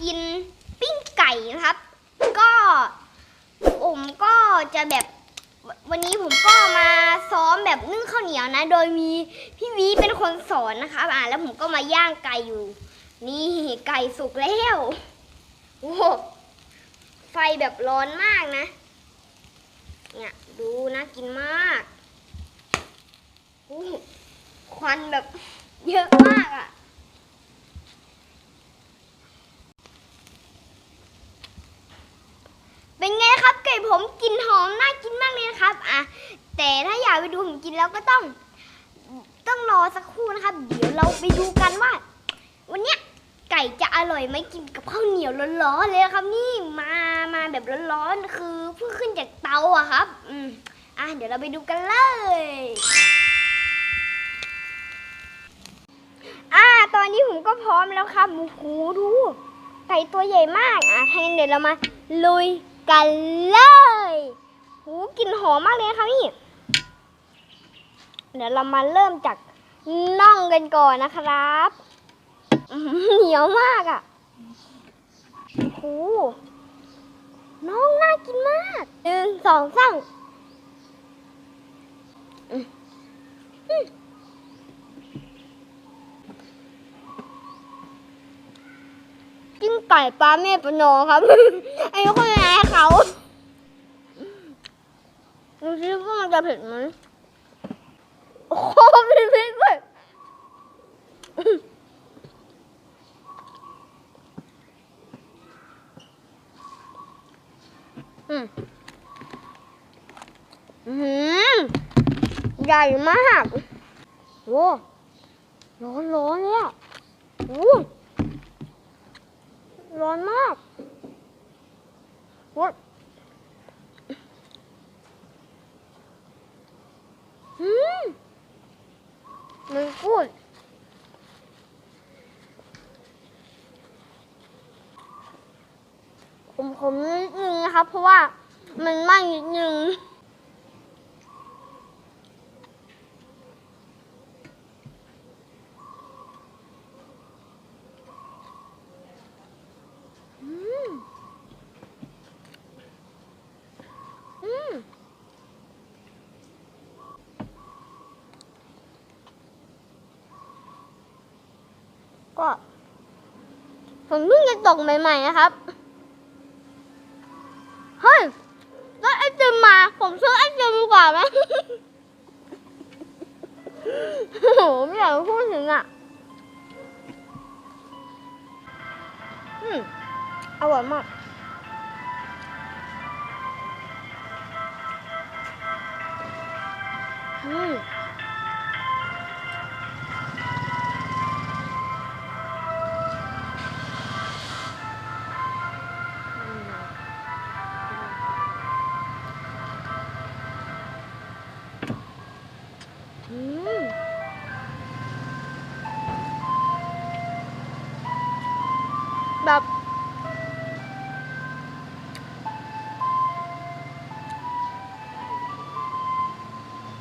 กินปิ้งไก่นะครับ ก็ผมก็จะแบบวันนี้ผมก็มาซ้อมแบบนึ่งข้าวเหนียวนะ โดยมีพี่วีเป็นคนสอนนะครับอ่าแล้วผมก็มาย่างไก่อยู่ นี่ไก่สุกแล้วโอ้โหไฟแบบร้อนมากนะ เนี่ยดูนะกินมากโอ้ควันแบบเยอะมากอะ่ะ เป็นไงครับไก่ ผมกลินหอมน่ากินมากเลยนะครับอะแต่ถ้าอยากไปดูผมกินแล้วก็ต้อง ต้องรอสักครู่นะครับ เดี๋ยวเราไปดูกันว่า วันเนี้ยไก่จะอร่อยไหมกินกับข้าวเหนียวร้อนๆเลยนะครับ นี่มามาแบบร้อนๆคือเพิ่งขึ้นจากเตาอะครับ อืมอะเดี๋ยวเราไปดูกันเลยอ่าตอนนี้ผมก็พร้อมแล้วครับโอ้โหดูไก่ตัวใหญ่มากอะให้เดี๋ยวเรามาลุย กันเลยหูกลิ่นหอมมากเลยนะคะนี่ เดี๋ยวเรามาเริ่มจากน่องกันก่อนนะครับเหนียวมากอะโอ้โหน้องน่ากินมากหนึ่งสองสาม กินไก่ปลาแม่ปลาโนครับ ไอ้คนไหนเขาดูซิว่ามันจะเผ็ดไหมโอ้โหมีพริกด้วยอืมอื้อหือใหญ่มาก โอ้ร้อนร้อนเนี่ยโอ้ ร้อนมากโอ้อืมมันกูดผมผมนิดนึงนะครับ เพราะว่ามันไหม้นิดนึง อืม อืม ก็ผมเพิ่งจะตกใหม่ ๆ นะครับ เฮ้ยแล้วไอติมมา ผมซื้อไอติมดีกว่าไหมโอ้โหไม่อยากพูดถึงอะ อืมอร่อยมากอืม แบบ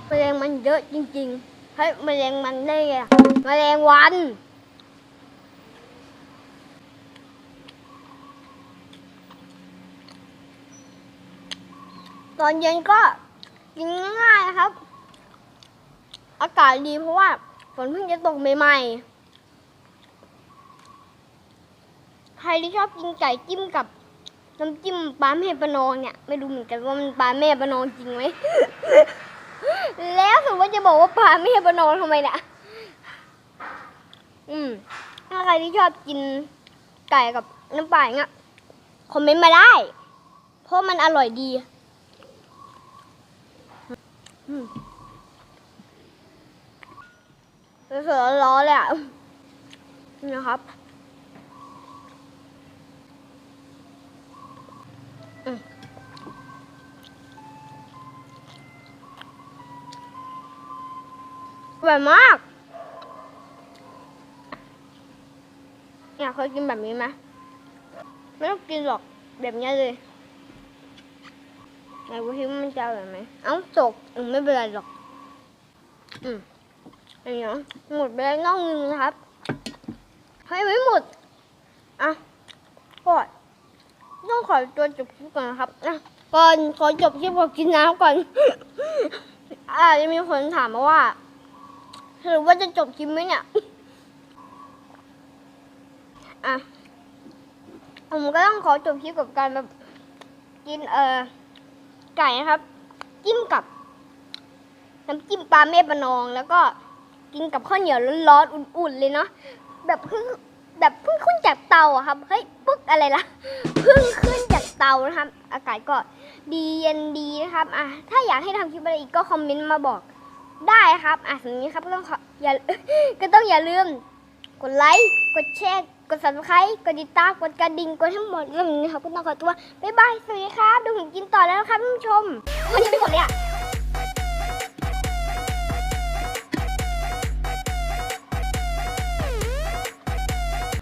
แมลงมันเยอะจริงๆเฮ้ยแมลงมันได้ไงอะแมลงวันตอนเย็นก็กินง่ายครับ อากาศดีเพราะว่าฝนเพิ่งจะตกใหม่ๆ ใค รที่ชอบกินไก่จิ้มกับน้ำจิ้มปลาแม่ประนองเนี่ยไม่รู้เหมือนกันว่ามันปลาแม่ประนองจริงไหม แล้วสมมติจะบอกว่าปลาแม่ประนองทำไมเนี่ยอืมถ้าใครที่ชอบกินไก่กับน้ำปลาเงี้ยคอมเมนต์มาได้ เพราะมันอร่อยดีอืมเสือร้อนเลยอะนี่นะครับ ร่อยมากอยากเคยกินแบบนี้ไหมไม่ต้องกินหรอกแบบนี้เลยไหนว่าที่มันจะอร่อยไหมเอ้าตกไม่เป็นไรหรอก อืมอันนี้เนาะหมดไปแล้วน่องนึงนะครับให้ไม่หมด อะต้องขอตัวจบคลิปก่อนนะครับนะก่อนขอจบคลิปขอกินน้ำก่อนอาจจะมีคนถามมาว่า หรือว่าจะจบคลิปไหมเนี่ย อะ ผมก็ต้องขอจบคลิปกับการแบบกินเอ่อไก่นะครับ จิ้มกับน้ำจิ้มปลาเมฆปะนอง แล้วก็กินกับข้าวเหนียวร้อนๆอุ่นๆเลยเนาะแบบเพิ่งแบบเพิ่งขึ้นจากเตาอะครับเฮ้ยปึ๊กอะไรล่ะเพิ่งขึ้นจากเตานะครับ อากาศก็ดีเย็นดีนะครับอะถ้าอยากให้ทำคลิปอะไรอีกก็คอมเมนต์มาบอก ได้ครับอะสิ่งนี้ครับก็ต้องขออย่าก็ต้องอย่าลืม กดไลค์กดแชร์กด subscribe กดติดตามกดกระดิ่งกดทั้งหมดเรื่องนี้ครับก็ต้องขอตัวบ๊ายบายสวัสดีครับดูผมกินต่อแล้วนะครับท่านผู้ชมวันนี้ไปหมดเลยอะ